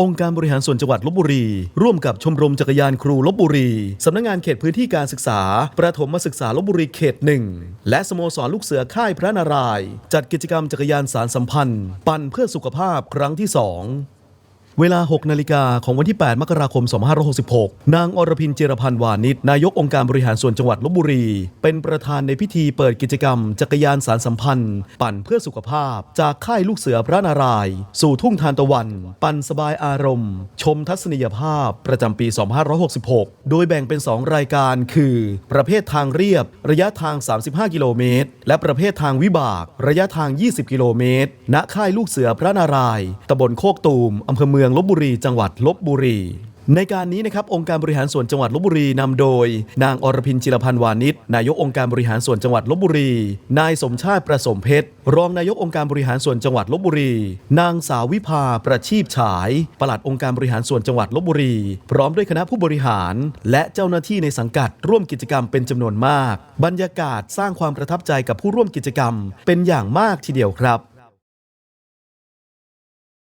องค์การบริหารส่วนจังหวัดลบบุรี ร่วมกับชมรมจักรยานครูลบบุรี สำนักงานเขตพื้นที่การศึกษา ประถมศึกษาลบบุรีเขตหนึ่งและสโมสรลูกเสือค่ายพระนาราย จัดกิจกรรมจักรยานสารสัมพันธ์ ปั่นเพื่อสุขภาพครั้งที่สอง เวลา 6 นาฬิกาของวันที่ 8 มกราคม 2566 นางอรพินเจรพันธ์วานิชนายกองค์การบริหารส่วนจังหวัดลบบุรี เป็นประธานในพิธีเปิดกิจกรรม จักรยานสารสัมพันธ์ ปั่นเพื่อสุขภาพ จากค่ายลูกเสือพระนารายณ์สู่ทุ่งทานตะวัน ปั่นสบายอารมณ์ ชมทัศนียภาพประจำปี 2566 โดยแบ่งเป็น 2 รายการคือ ประเภททางเรียบ ระยะทาง 35 กิโลเมตร และประเภททางวิบาก ระยะทาง 20 กิโลเมตร ณ ค่ายลูกเสือพระนารายณ์ตำบลโคกตูมอำเภอเมืองลบบุรี จังหวัดลบบุรี ในการนี้นะครับองค์การบริหารส่วนจังหวัดลบบุรีนำโดย นางอรพินจิรพันธ์วานิชนายกองค์การบริหารส่วนจังหวัดลบบุรี นายสมชาติประสมเพชรรองนายกองค์การบริหารส่วนจังหวัดลบบุรี นางสาววิภาประชีพฉายปลัดองค์การบริหารส่วนจังหวัดลบบุรี พร้อมด้วยคณะผู้บริหาร และเจ้าหน้าที่ในสังกัดร่วมกิจกรรมเป็นจำนวนมาก บรรยากาศสร้างความประทับใจกับผู้ร่วมกิจกรรม เป็นอย่างมากทีเดียวครับ